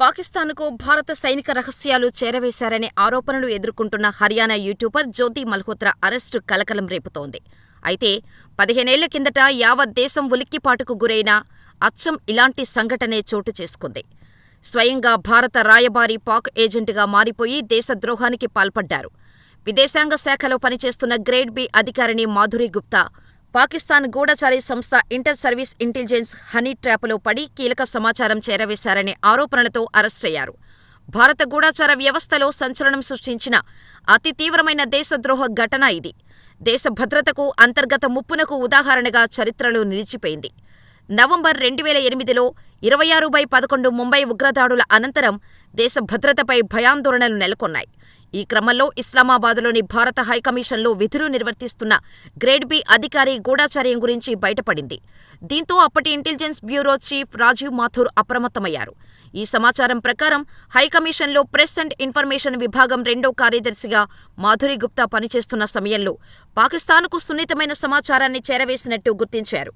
పాకిస్తాన్కు భారత సైనిక రహస్యాలు చేరవేశారనే ఆరోపణలు ఎదుర్కొంటున్న హర్యానా యూట్యూబర్ జ్యోతి మల్హోత్రా అరెస్టు కలకలం రేపుతోంది. అయితే పదిహేనేళ్ళ కిందట యావత్ దేశం ఉలిక్కిపాటుకు గురైన అచ్చం ఇలాంటి సంఘటనే చోటు చేసుకుంది. స్వయంగా భారత రాయబారి పాక్ ఏజెంటుగా మారిపోయి దేశద్రోహానికి పాల్పడ్డారు. విదేశాంగ శాఖలో పనిచేస్తున్న గ్రేడ్ బి అధికారిణి మాధురి గుప్తా పాకిస్తాన్ గూఢచారి సంస్థ ఇంటర్ సర్వీస్ ఇంటెలిజెన్స్ హనీ ట్రాప్లో పడి కీలక సమాచారం చేరవేశారనే ఆరోపణలతో అరెస్టయ్యారు. భారత గూఢచార వ్యవస్థలో సంచలనం సృష్టించిన అతి తీవ్రమైన దేశద్రోహ ఘటన ఇది. దేశ భద్రతకు, అంతర్గత ముప్పునకు ఉదాహరణగా చరిత్రలో నిలిచిపోయింది. నవంబర్ రెండువేల ఎనిమిదిలో ఇరవై ఆరు బై పదకొండు ముంబై ఉగ్రదాడుల అనంతరం దేశ భద్రతపై భయాందోళనలు నెలకొన్నాయి. ఈ క్రమంలో ఇస్లామాబాదులోని భారత హైకమిషన్లో విధులు నిర్వర్తిస్తున్న గ్రేడ్ బి అధికారి గూఢచర్యం గురించి బయటపడింది. దీంతో అప్పటి intelligence bureau chief Rajiv Mathur అప్రమత్తమయ్యారు. ఈ సమాచారం ప్రకారం హైకమిషన్లో ప్రెస్ అండ్ ఇన్ఫర్మేషన్ విభాగం రెండో కార్యదర్శిగా మాధురి గుప్తా పనిచేస్తున్న సమయంలో పాకిస్తాన్కు సున్నితమైన సమాచారాన్ని చేరవేసినట్టు గుర్తించారు.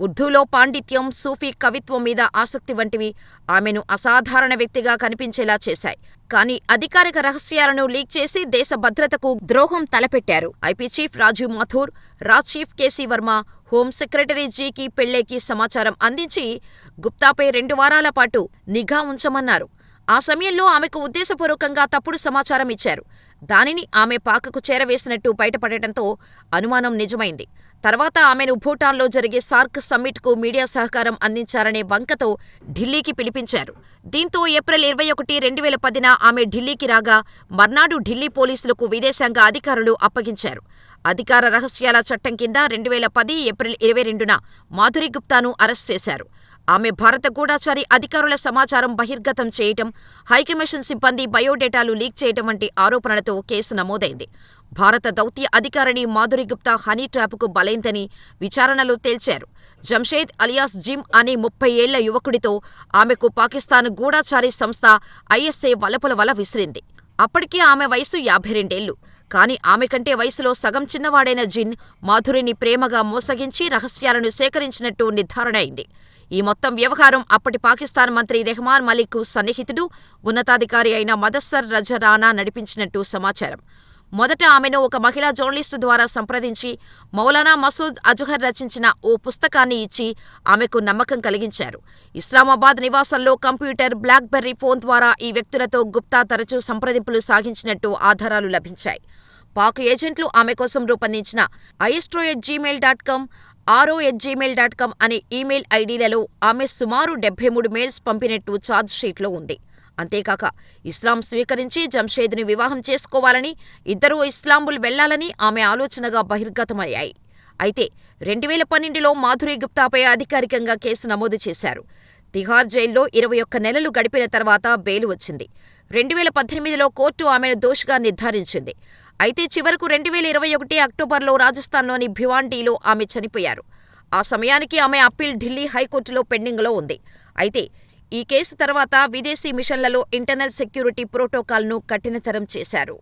ఉర్దూలో పాండిత్యం, సూఫీ కవిత్వం మీద ఆసక్తి వంటివి ఆమెను అసాధారణ వ్యక్తిగా కనిపించేలా చేశాయి. కానీ అధికారిక రహస్యాలను లీక్ చేసి దేశ భద్రతకు ద్రోహం తలపెట్టారు. IB chief Rajiv Mathur, Raj chief KC Verma, home secretary జీకి పెళ్ళేకి సమాచారం అందించి గుప్తాపై రెండు వారాల పాటు నిఘా ఉంచమన్నారు. ఆ సమయంలో ఆమెకు ఉద్దేశపూర్వకంగా తప్పుడు సమాచారం ఇచ్చారు. దానిని ఆమె పాకకు చేరవేసినట్టు బయటపడటంతో అనుమానం నిజమైంది. తర్వాత ఆమెను భూటాన్లో జరిగే సార్క్ సమ్మిట్కు మీడియా సహకారం అందించారనే వంకతో ఢిల్లీకి పిలిపించారు. దీంతో ఏప్రిల్ ఇరవై ఒకటి రెండువేల పదిన ఆమె ఢిల్లీకి రాగా మర్నాడు ఢిల్లీ పోలీసులకు విదేశాంగ అధికారులు అప్పగించారు. అధికార రహస్యాల చట్టం కింద రెండువేల పది ఏప్రిల్ ఇరవై రెండున మాధురి గుప్తాను అరెస్ట్ చేశారు. ఆమె భారత గూఢచారి అధికారుల సమాచారం బహిర్గతం చేయటం, హైకమిషన్ సిబ్బంది బయోడేటాలు లీక్ చేయటం వంటి ఆరోపణలతో కేసు నమోదైంది. భారత దౌత్య అధికారిణి మాధురి గుప్తా హనీ ట్రాప్కు బలైందని విచారణలో తేల్చారు. జంషేద్ అలియాస్ జిమ్ అనే ముప్పై ఏళ్ళ యువకుడితో ఆమెకు పాకిస్తాన్ గూఢచారి సంస్థ ఐఎస్ఏ వలపుల వల విసిరింది. అప్పటికే ఆమె వయసు యాభై రెండేళ్ళు. కానీ ఆమె కంటే వయసులో సగం చిన్నవాడైన జిన్ మాధురిని ప్రేమగా మోసగించి రహస్యాలను సేకరించినట్టు నిర్ధారణ అయింది. ఈ మొత్తం వ్యవహారం అప్పటి పాకిస్తాన్ మంత్రి రెహమాన్ మలిక్ సన్నిహితుడు, ఉన్నతాధికారి అయిన మదస్సర్ రజరానా నడిపించినట్టు సమాచారం. మొదట ఆమెను ఒక మహిళా జర్నలిస్టు ద్వారా సంప్రదించి మౌలానా మసూద్ అజహర్ రచించిన ఓ పుస్తకాన్ని ఇచ్చి ఆమెకు నమ్మకం కలిగించారు. ఇస్లామాబాద్ నివాసంలో కంప్యూటర్, బ్లాక్బెర్రీ ఫోన్ ద్వారా ఈ వ్యక్తులతో గుప్తా తరచూ సంప్రదింపులు సాగించినట్టు ఆధారాలు లభించాయి. పాక్ ఏజెంట్లు ఆమె కోసం రూపొందించిన ఐఎస్ట్రో at Gmail dot com, RO at Gmail dot com అనే ఈమెయిల్ ఐడీలలో ఆమె సుమారు డెబ్బై మూడు మెయిల్స్ పంపినట్టు ఛార్జ్షీట్లో ఉంది. అంతేకాక ఇస్లాం స్వీకరించి జంషేద్ని వివాహం చేసుకోవాలని, ఇద్దరూ ఇస్లాంబుల్ వెళ్ళాలని ఆమె ఆలోచనగా బహిర్గతమయ్యాయి. అయితే రెండువేల పన్నెండులో మాధురి గుప్తాపై అధికారికంగా కేసు నమోదు చేశారు. తిహార్ జైల్లో ఇరవై ఒక్క నెలలు గడిపిన తర్వాత బెయిల్ వచ్చింది. రెండువేల పద్దెనిమిదిలో కోర్టు ఆమెను దోషిగా నిర్ధారించింది. అయితే చివరకు రెండువేల ఇరవై ఒకటి అక్టోబర్లో రాజస్థాన్లోని భివాండీలో ఆమె చనిపోయారు. ఆ సమయానికి ఆమె అప్పీల్ ఢిల్లీ హైకోర్టులో పెండింగ్లో ఉంది. అయితే ఈ కేసు తర్వాత విదేశీ మిషన్లలో ఇంటర్నల్ సెక్యూరిటీ ప్రోటోకాల్ను కఠినతరం చేశారు.